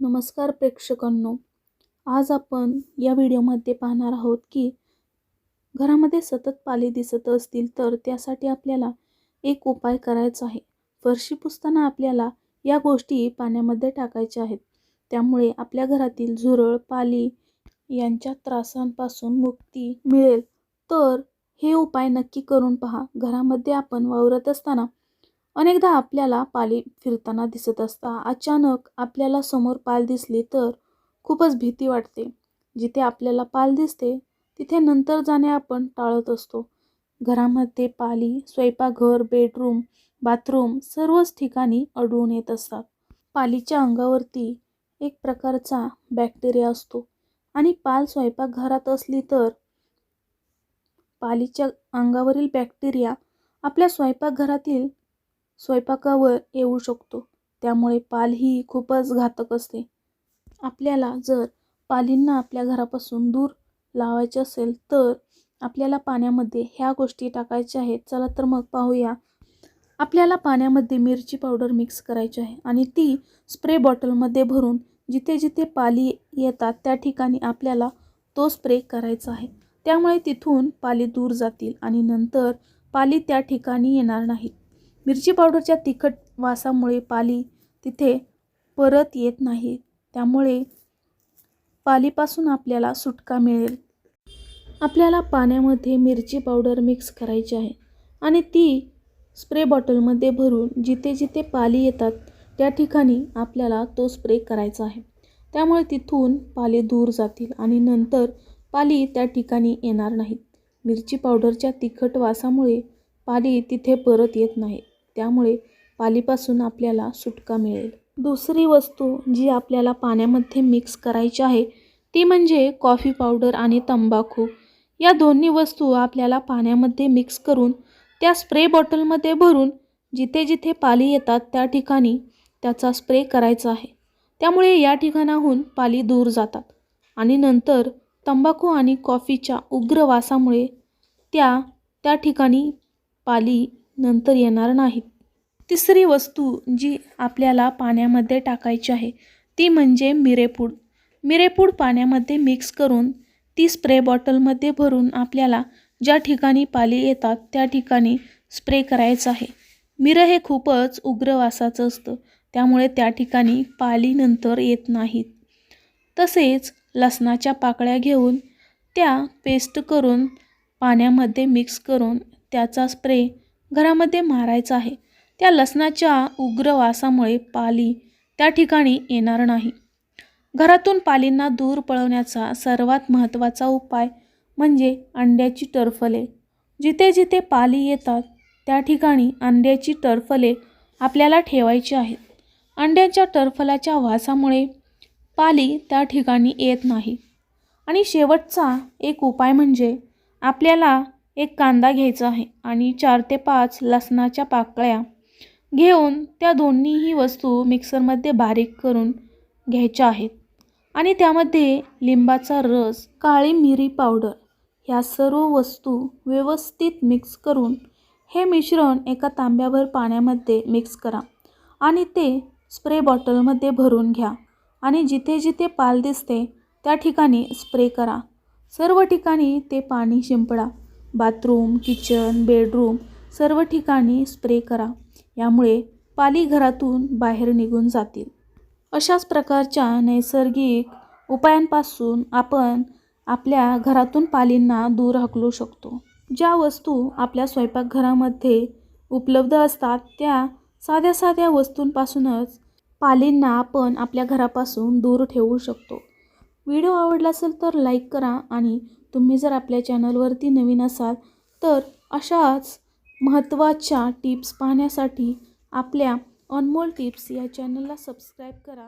नमस्कार प्रेक्षकांनो. आज आपण या व्हिडिओमध्ये पाहणार आहोत की घरामध्ये सतत पाले दिसत असतील तर त्यासाठी आपल्याला एक उपाय करायचा आहे. फरशी पुसताना आपल्याला या गोष्टी पाण्यामध्ये टाकायच्या आहेत. त्यामुळे आपल्या घरातील झुरळ पाली यांच्या त्रासांपासून मुक्ती मिळेल. तर हे उपाय नक्की करून पहा. घरामध्ये आपण वावरत असताना अनेकदा आपल्याला पाली फिरताना दिसत असता अचानक आपल्याला समोर पाल दिसली तर खूपच भीती वाटते. जिथे आपल्याला पाल दिसते तिथे नंतर जाणे आपण टाळत असतो. घरामध्ये पाली स्वयंपाकघर बेडरूम बाथरूम सर्वच ठिकाणी अडवून येत असतात. पालीच्या अंगावरती एक प्रकारचा बॅक्टेरिया असतो आणि पाल स्वयंपाकघरात असली तर पालीच्या अंगावरील बॅक्टेरिया आपल्या स्वयंपाकघरातील स्वयंपाकावर येऊ शकतो. त्यामुळे पाल ही खूपच घातक असते. आपल्याला जर पालींना आपल्या घरापासून दूर लावायचे असेल तर आपल्याला पाण्यामध्ये ह्या गोष्टी टाकायच्या आहेत. चला तर मग पाहूया. आपल्याला पाण्यामध्ये मिरची पावडर मिक्स करायची आहे आणि ती स्प्रे बॉटलमध्ये भरून जिथे जिथे पाली येतात त्या ठिकाणी आपल्याला तो स्प्रे करायचा आहे. त्यामुळे तिथून पाली दूर जातील आणि नंतर पाली त्या ठिकाणी येणार नाहीत. मिरची पावडरच्या तिखट वासामुळे पाली तिथे परत येत नाही. त्यामुळे पालीपासून आपल्याला सुटका मिळेल. आपल्याला पाण्यामध्ये मिरची पावडर मिक्स करायची आहे आणि ती स्प्रे बॉटलमध्ये भरून जिथे जिथे पाली येतात त्या ठिकाणी आपल्याला तो स्प्रे करायचा आहे. त्यामुळे तिथून पाली दूर जातील आणि नंतर पाली त्या ठिकाणी येणार नाहीत. मिरची पावडरच्या तिखट वासामुळे पाली तिथे परत येत नाही त्यामुळे पालीपासून आपल्याला सुटका मिळेल. दुसरी वस्तू जी आपल्याला पाण्यामध्ये मिक्स करायची आहे ती म्हणजे कॉफी पावडर आणि तंबाखू. या दोन्ही वस्तू आपल्याला पाण्यामध्ये मिक्स करून त्या स्प्रे बॉटलमध्ये भरून जिथे जिथे पाली येतात त्या ठिकाणी त्याचा स्प्रे करायचा आहे. त्यामुळे या ठिकाणाहून पाली दूर जातात आणि नंतर तंबाखू आणि कॉफीच्या उग्र वासामुळे त्या त्या ठिकाणी पाली नंतर येणार नाहीत. तिसरी वस्तू जी आपल्याला पाण्यामध्ये टाकायची आहे ती म्हणजे मिरेपूड. मिरेपूड पाण्यामध्ये मिक्स करून ती स्प्रे बॉटलमध्ये भरून आपल्याला ज्या ठिकाणी पाली येतात त्या ठिकाणी स्प्रे करायचं आहे. मिरं हे खूपच उग्र वासाचं असतं त्यामुळे त्या ठिकाणी पालीनंतर येत नाहीत. तसेच लसणाच्या पाकळ्या घेऊन त्या पेस्ट करून पाण्यामध्ये मिक्स करून त्याचा स्प्रे घरामध्ये मारायचा आहे. त्या लसणाच्या उग्र वासामुळे पाली त्या ठिकाणी येणार नाही. घरातून पालींना दूर पळवण्याचा सर्वात महत्त्वाचा उपाय म्हणजे अंड्याची टरफले. जिथे जिथे पाली येतात त्या ठिकाणी अंड्याची टरफले आपल्याला ठेवायची आहेत. अंड्याच्या टरफलाच्या वासामुळे पाली त्या ठिकाणी येत नाही. आणि शेवटचा एक उपाय म्हणजे आपल्याला एक कांदा घ्यायचा आहे आणि चार ते पाच लसणाच्या पाकळ्या घेऊन त्या दोन्हीही वस्तू मिक्सरमध्ये बारीक करून घ्यायच्या आहेत. आणि त्यामध्ये लिंबाचा रस काळी मिरी पावडर ह्या सर्व वस्तू व्यवस्थित मिक्स करून हे मिश्रण एका तांब्याभर पाण्यामध्ये मिक्स करा आणि ते स्प्रे बॉटलमध्ये भरून घ्या आणि जिथे जिथे पाल दिसते त्या ठिकाणी स्प्रे करा. सर्व ठिकाणी ते पाणी शिंपडा. बाथरूम किचन बेडरूम सर्व ठिकाणी स्प्रे करा. यामुळे पाली घरातून बाहेर निघून जातील. अशाच प्रकारच्या नैसर्गिक उपायांपासून आपण आपल्या घरातून पालींना दूर हकलू शकतो. ज्या वस्तू आपल्या स्वयंपाकघरामध्ये उपलब्ध असतात त्या साध्या साध्या वस्तूंपासूनच पालींना आपण आपल्या घरापासून दूर ठेवू शकतो. व्हिडिओ आवडला असेल तर लाईक करा आणि तुम्ही जर आपल्या चॅनलवरती नवीन असाल तर अशाच महत्त्वाच्या टिप्स पाहण्यासाठी आपल्या अनमोल टिप्स या चॅनलला सबस्क्राईब करा.